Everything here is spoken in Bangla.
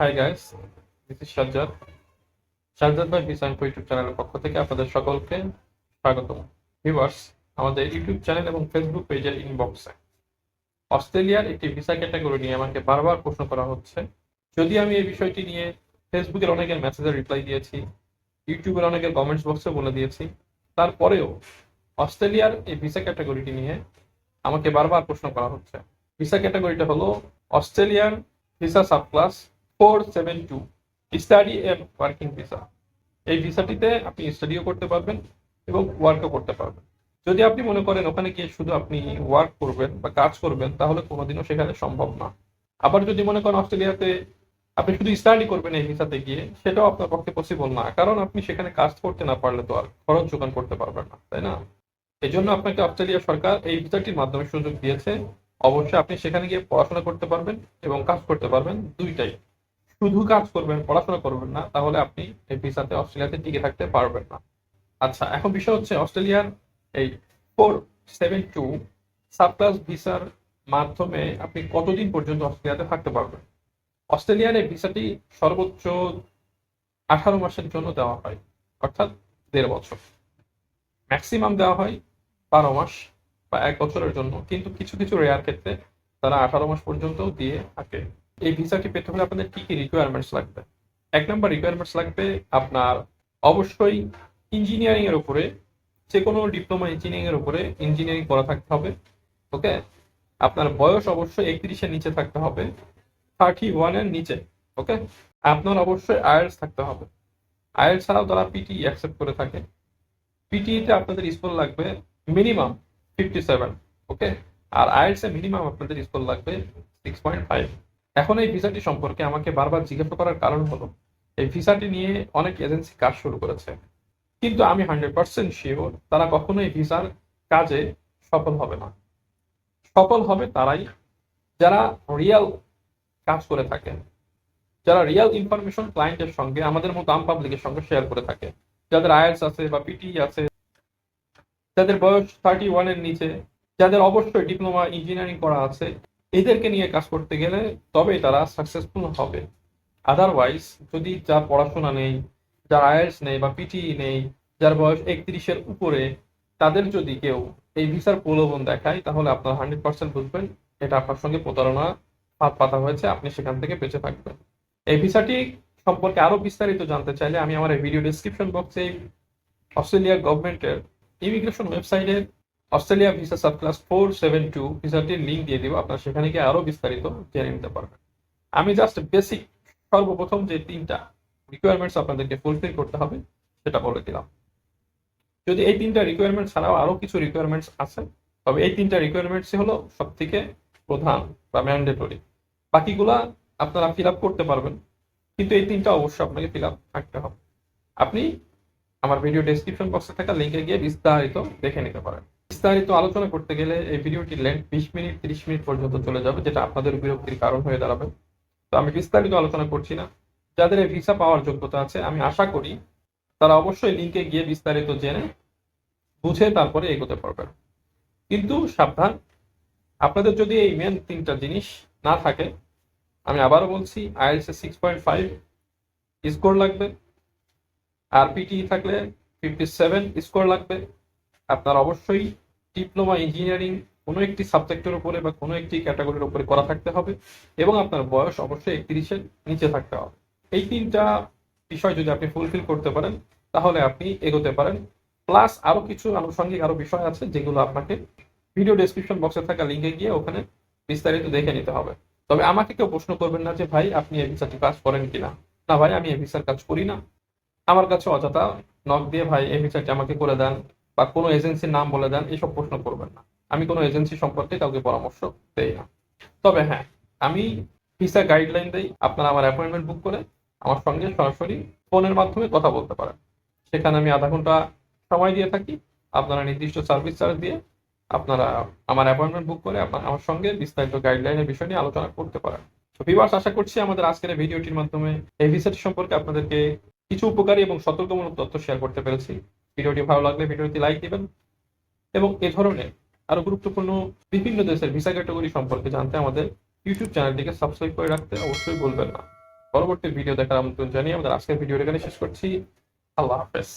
Hi guys this is Sajjad Sajjad ভাই ভিসা ইনফো ইউটিউব চ্যানেলের পক্ষ থেকে আপনাদের সকলকে স্বাগতম। ভিউয়ার্স আমাদের ইউটিউব চ্যানেল এবং ফেসবুক পেজের ইনবক্সে অস্ট্রেলিয়ার একটি ভিসা ক্যাটাগরি নিয়ে আমাকে বারবার প্রশ্ন করা হচ্ছে। যদি আমি এই বিষয়টি নিয়ে ফেসবুকের অনেকের মেসেজের রিপ্লাই দিয়েছি ইউটিউবের অনেকের কমেন্টস বক্সে বলে দিয়েছি, তারপরেও অস্ট্রেলিয়ার এই ভিসা ক্যাটাগরিটি নিয়ে আমাকে বারবার প্রশ্ন করা হচ্ছে। ভিসা ক্যাটাগরিটা হলো Australian visa subclass four seven two study and working visa এই ভিসাটিতে আপনি স্টাডিও করতে পারবেন এবং ওয়ার্কও করতে পারবেন। যদি আপনি মনে করেন ওখানে গিয়ে শুধু আপনি ওয়ার্ক করবেন বা কাজ করবেন, তাহলে কোনোদিনও সেখানে সম্ভব না। আবার যদি মনে করেন অস্ট্রেলিয়াতে আপনি শুধু স্টাডি করবেন এই ভিসাতে গিয়ে, সেটাও আপনার পক্ষে পসিবল না। কারণ আপনি সেখানে কাজ করতে না পারলে তো আর খরচ যোগান করতে পারবেন না, তাই না? এই জন্য আপনাকে অস্ট্রেলিয়া সরকার এই ভিসাটির মাধ্যমে সুযোগ দিয়েছে। অবশ্যই আপনি সেখানে গিয়ে পড়াশোনা করতে পারবেন এবং কাজ করতে পারবেন দুইটাই। শুধু কাজ করবেন, পড়াশোনা করবেন না, তাহলে আপনি এই ভিসাতে অস্ট্রেলিয়াতে টিকে থাকতে পারবেন না। আচ্ছা এখন বিষয় হচ্ছে অস্ট্রেলিয়ার এই ফোর সেভেন টু সাবক্লাস ভিসার মাধ্যমে আপনি কতদিন পর্যন্ত অস্ট্রেলিয়াতে থাকতে পারবেন? অস্ট্রেলিয়ার এই ভিসাটি সর্বোচ্চ আঠারো মাসের জন্য দেওয়া হয়, অর্থাৎ দেড় বছর। ম্যাক্সিমাম দেওয়া হয় বারো মাস বা এক বছরের জন্য, কিন্তু কিছু কিছু রেয়ার ক্ষেত্রে তারা আঠারো মাস পর্যন্ত দিয়ে থাকে। এই ভিসাটি পেতে হলে আপনাদের কি কি রিকোয়ারমেন্টস লাগবে? এক নম্বর রিকোয়ারমেন্টস লাগবে আপনার অবশ্যই ইঞ্জিনিয়ারিং এর উপরে যে কোনো ডিপ্লোমা ইঞ্জিনিয়ারিং এর উপরে ইঞ্জিনিয়ারিং করা থাকতে হবে ওকে আপনার বয়স অবশ্যই একত্রিশের নিচে থাকতে হবে থার্টি ওয়ানের নিচে ওকে আপনার অবশ্যই আয়ার্স থাকতে হবে। আয়ার্স ছাড়াও তারা পিটি অ্যাকসেপ্ট করে থাকে পিটিতে আপনাদের স্কোর লাগবে মিনিমাম ফিফটি সেভেন ওকে আর এ মিনিমাম আপনাদের স্কোর লাগবে সিক্স পয়েন্ট ফাইভ এখন এই ভিসাটি সম্পর্কে আমাকে বারবার জিজ্ঞাসা করার কারণ হলো, এই ভিসাটি নিয়ে অনেক এজেন্সি কাজ শুরু করেছে। কিন্তু আমি হান্ড্রেড পার্সেন্ট শিওর তারা কখনো এই ভিসার কাজে সফল হবে না। সফল হবে তারাই যারা রিয়েল কাজ করে থাকে যারা রিয়েল ইনফরমেশন ক্লায়েন্টের সঙ্গে, আমাদের মতো আম পাবলিকের সঙ্গে শেয়ার করে থাকে। যাদের আয়ার্স আছে বা পিটি আছে, যাদের বয়স থার্টি ওয়ানের নিচে, যাদের অবশ্যই ডিপ্লোমা ইঞ্জিনিয়ারিং করা আছে এদেরকে নিয়ে কাজ করতে গেলে তবেই তারা সাকসেসফুল হবে। আদারওয়াইজ যদি যার পড়াশোনা নেই, যার আয়ার্স নেই বা পিটি নেই, যার বয়স একত্রিশের উপরে, তাদের যদি কেউ এই ভিসার প্রলোভন দেখায়, তাহলে আপনার হান্ড্রেড পার্সেন্ট বুঝবেন এটা আপনার সঙ্গে প্রতারণা হাত পাতা হয়েছে, আপনি সেখান থেকে বেঁচে থাকবেন। এই ভিসাটি সম্পর্কে আরও বিস্তারিত জানতে চাইলে আমি আমার ভিডিও ডিসক্রিপশন বক্সে অস্ট্রেলিয়ার গভর্নমেন্টের ইমিগ্রেশন ওয়েবসাইটের Australia visa subclass four seven two ভিসাটির link দিয়ে দিব, আপনার সেখানে গিয়ে আরও বিস্তারিত জেনে নিতে পারবেন। আমি জাস্ট বেসিক সর্বপ্রথম যে তিনটা রিকোয়ারমেন্টস আপনাদেরকে ফুলফিল করতে হবে, সেটা বলে দিলাম। যদি এই তিনটা রিকোয়ারমেন্ট ছাড়াও আরও কিছু রিকোয়ারমেন্টস আছে, তবে এই তিনটা রিকোয়ারমেন্টসই হলো সব থেকে প্রধান বা ম্যান্ডেটরি বাকিগুলা আপনারা ফিল আপ করতে পারবেন, কিন্তু এই তিনটা অবশ্যই আপনাকে ফিল আপ থাকতে হবে। আপনি আমার ভিডিও ডেসক্রিপশন বক্সে থাকা লিঙ্কে গিয়ে বিস্তারিত দেখে নিতে পারেন। বিস্তারিত আলোচনা করতে গেলে এই ভিডিওটি লেন্থ বিশ মিনিট, তিরিশ মিনিট পর্যন্ত চলে যাবে, যেটা আপনাদের বিরক্তির কারণ হয়ে দাঁড়াবে। তো আমি বিস্তারিত আলোচনা করছি না। যাদের এই ভিসা পাওয়ার যোগ্যতা আছে, আমি আশা করি তারা অবশ্যই লিঙ্কে গিয়ে বিস্তারিত জেনে বুঝে তারপরে এগোতে পারবেন। কিন্তু সাবধান, আপনাদের যদি এই মেন তিনটা জিনিস না থাকে, আমি আবারও বলছি IELTS six point five score লাগবে আর পিটি থাকলে ফিফটি সেভেন স্কোর লাগবে, আপনার অবশ্যই ডিপ্লোমা ইঞ্জিনিয়ারিং কোনো একটি সাবজেক্টের উপরে বা কোনো একটি ক্যাটাগরির উপরে করা থাকতে হবে এবং আপনার বয়স অবশ্যই একত্রিশের নিচে থাকতে হবে। এই তিনটা বিষয় যদি আপনি ফুলফিল করতে পারেন, তাহলে আপনি এগোতে পারেন। প্লাস আরও কিছু আনুষঙ্গিক আরও বিষয় আছে যেগুলো আপনাকে ভিডিও ডেসক্রিপশন বক্সে থাকা লিঙ্কে গিয়ে ওখানে বিস্তারিত দেখে নিতে হবে। তবে আমাকে কেউ প্রশ্ন করবেন না যে, ভাই, আপনি এই ভিসাটি কাজ করেন কিনা? না, ভাই, আমি এই ভিসার কাজ করি না। আমার কাছে অযথা নক দিয়ে, ভাই এই ভিসাটি আমাকে করে দেন। বা কোনো এজেন্সির নাম বলে দেন, এসব প্রশ্ন করবেন না। আমি কোনো এজেন্সি সম্পর্কে কাউকে পরামর্শ দেই না। তবে হ্যাঁ আমি ভিসা গাইডলাইন দেই, আপনারা আমার অ্যাপয়েন্টমেন্ট বুক করে আমার সঙ্গে সরাসরি ফোনের মাধ্যমে কথা বলতে পারেন। সেখানে আমি আধা ঘণ্টা সময় দিয়ে থাকি। আপনারা নির্দিষ্ট সার্ভিস চার্জ দিয়ে আপনারা আমার অ্যাপয়েন্টমেন্ট বুক করে আপনার আমার সঙ্গে বিস্তারিত গাইডলাইনের বিষয় নিয়ে আলোচনা করতে পারেন। তো ভিউয়ার্স আশা করছি আমাদের আজকের ভিডিওটির মাধ্যমে এই ভিসাটি সম্পর্কে আপনাদেরকে কিছু উপকারী এবং সতর্কমূলক তথ্য শেয়ার করতে পেরেছি। ভিডিওটি ভালো লাগলে ভিডিওটি লাইক দিবেন এবং এ ধরনের আরও গুরুত্বপূর্ণ বিভিন্ন দেশের ভিসা ক্যাটাগরি সম্পর্কে জানতে আমাদের ইউটিউব চ্যানেলটিকে সাবস্ক্রাইব করে রাখতে অবশ্যই বলবেন না। পরবর্তী ভিডিও দেখার আমন্ত্রণ জানিয়ে আমাদের আজকের ভিডিওটা এখানে শেষ করছি। আল্লাহ হাফেজ।